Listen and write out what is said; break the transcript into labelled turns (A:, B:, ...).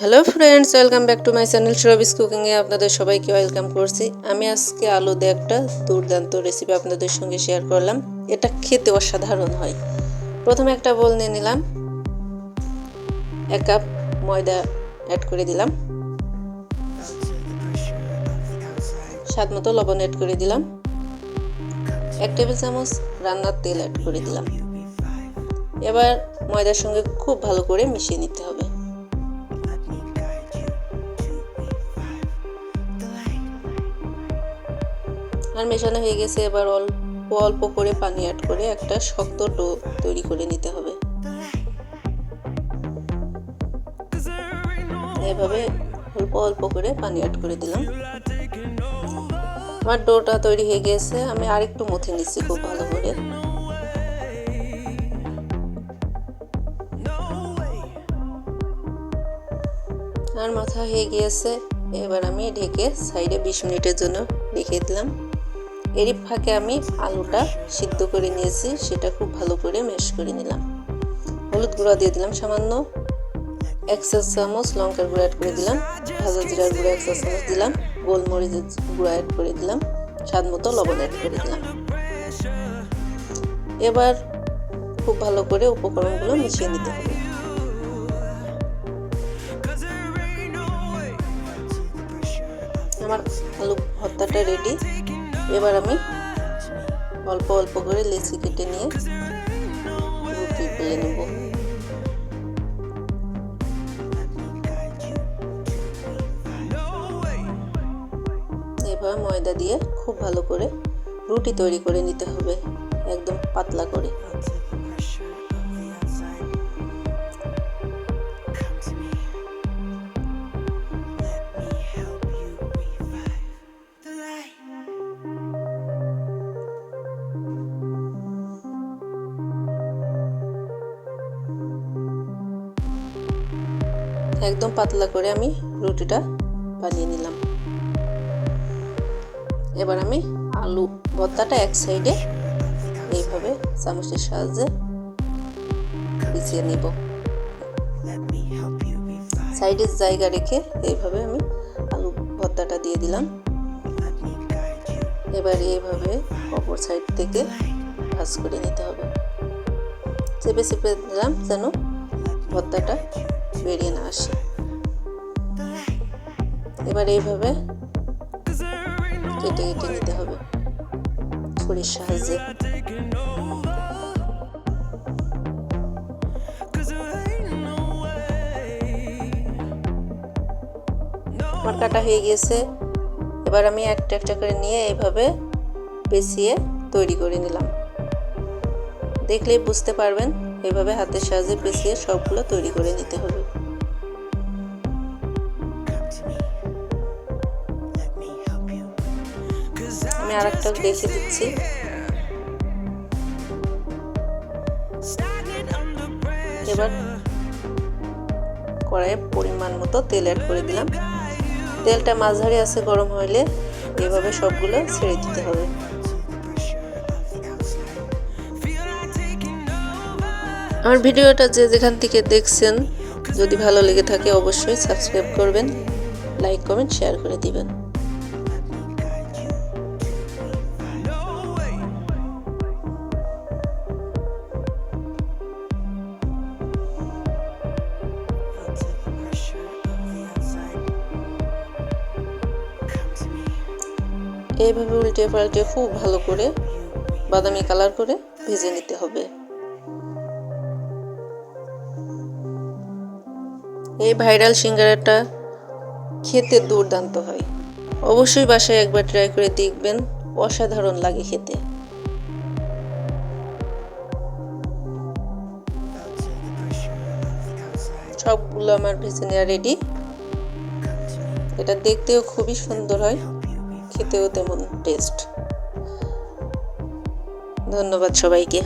A: Hello friends welcome back to my channel শরবিস কুকিংয়ে আপনাদের সবাইকে ওয়েলকাম করছি। আমি আজকে আলু দিয়ে একটা দুর্দান্ত রেসিপি আপনাদের সঙ্গে শেয়ার করলাম। এটা খেতে অসাধারণ হয়। প্রথমে একটা বোল নিয়ে নিলাম। এক কাপ ময়দা অ্যাড করে দিলাম। স্বাদ মতো লবণ অ্যাড করে দিলাম। এক টেবিল চামচ রান্নার তেল অ্যাড করে দিলাম। এবার ময়দার সঙ্গে খুব ভালো করে মিশিয়ে নিতে হবে। আর মেশানো হয়ে গেছে, এবার অল্প অল্প করে পানি অ্যাড করে একটা শক্ত ডো তৈরি করে নিতে হবে। এভাবে অল্প অল্প করে পানি অ্যাড করে দিলাম। আমার ডোটা তৈরি হয়ে গেছে, আমি আরেকটু মুথে নিচ্ছি খুব ভালো করে। আর মাথা হয়ে গিয়েছে, এবার আমি ঢেকে সাইডে বিশ মিনিটের জন্য রেখে দিলাম। এরই ফাঁকে আমি আলুটা সিদ্ধ করে নিয়েছি, সেটা খুব ভালো করে ম্যাশ করে নিলাম। হলুদ গুঁড়া দিয়ে দিলাম সামান্য। এক চা চামচ লঙ্কার গুঁড়া অ্যাড করে দিলাম। ভাজা জিরার গুঁড়া এক চা চামচ দিলাম। গোলমরিচের গুঁড়া অ্যাড করে দিলাম। স্বাদ মতো লবণ অ্যাড করে দিলাম। এবার খুব ভালো করে উপকরণগুলো মিশিয়ে নিতে হবে। আমার আলু ভর্তাটা রেডি এবার আমি অল্প অল্প করে লেচি কেটে নিয়ে রুটি তুলে নেব। এবার ময়দা দিয়ে খুব ভালো করে রুটি তৈরি করে নিতে হবে, একদম পাতলা একদম পাতলা করে আমি রুটিটা বানিয়ে নিলাম। এবার আমি আলু ভর্তাটা এক সাইডে এইভাবে চামচের সাহায্যে বিছিয়ে নিব। সাইডের জায়গা রেখে এইভাবে আমি আলু ভর্তাটা দিয়ে দিলাম। এবার এইভাবে অপর সাইড থেকে ভাজ করে নিতে হবে। চেপে চেপে দিলাম যেন ভর্তাটা বেরিয়ে না আসে। এবার এইভাবে কেটে কেটে নিতে হবে ছুরির সাহায্যে। আমার কাটা হয়ে গিয়েছে। এবার আমি একটা একটা করে নিয়ে এইভাবে বেছিয়ে তৈরি করে নিলাম। দেখলেই বুঝতে পারবেন এভাবে হাতের সাহায্যে পেঁচিয়ে সবগুলো তৈরি করে নিতে হবে। আমি আর একটা দেখে দিচ্ছি এবার কড়াইয়ে পরিমাণ মতো তেল অ্যাড করে দিলাম। তেলটা মাঝারি আছে গরম হইলে এভাবে সবগুলো ছেড়ে দিতে হবে। আমার ভিডিওটা যে যেখান থেকে দেখছেন, যদি ভালো লেগে থাকে অবশ্যই সাবস্ক্রাইব করবেন, লাইক, কমেন্ট, শেয়ার করে দিবেন। এইভাবে উল্টে পাল্টে খুব ভালো করে বাদামি কালার করে ভেজে নিতে হবে। এই ভাইরাল সিঙ্গারাটা খেতে দুর্দান্ত হয়। অবশ্যই বাসায় একবার ট্রাই করে দেখবেন, অসাধারণ লাগে খেতে। সবগুলো আমার ভেজে নেওয়া রেডি এটা দেখতেও খুবই সুন্দর হয়, খেতেও তেমন টেস্ট ধন্যবাদ সবাইকে।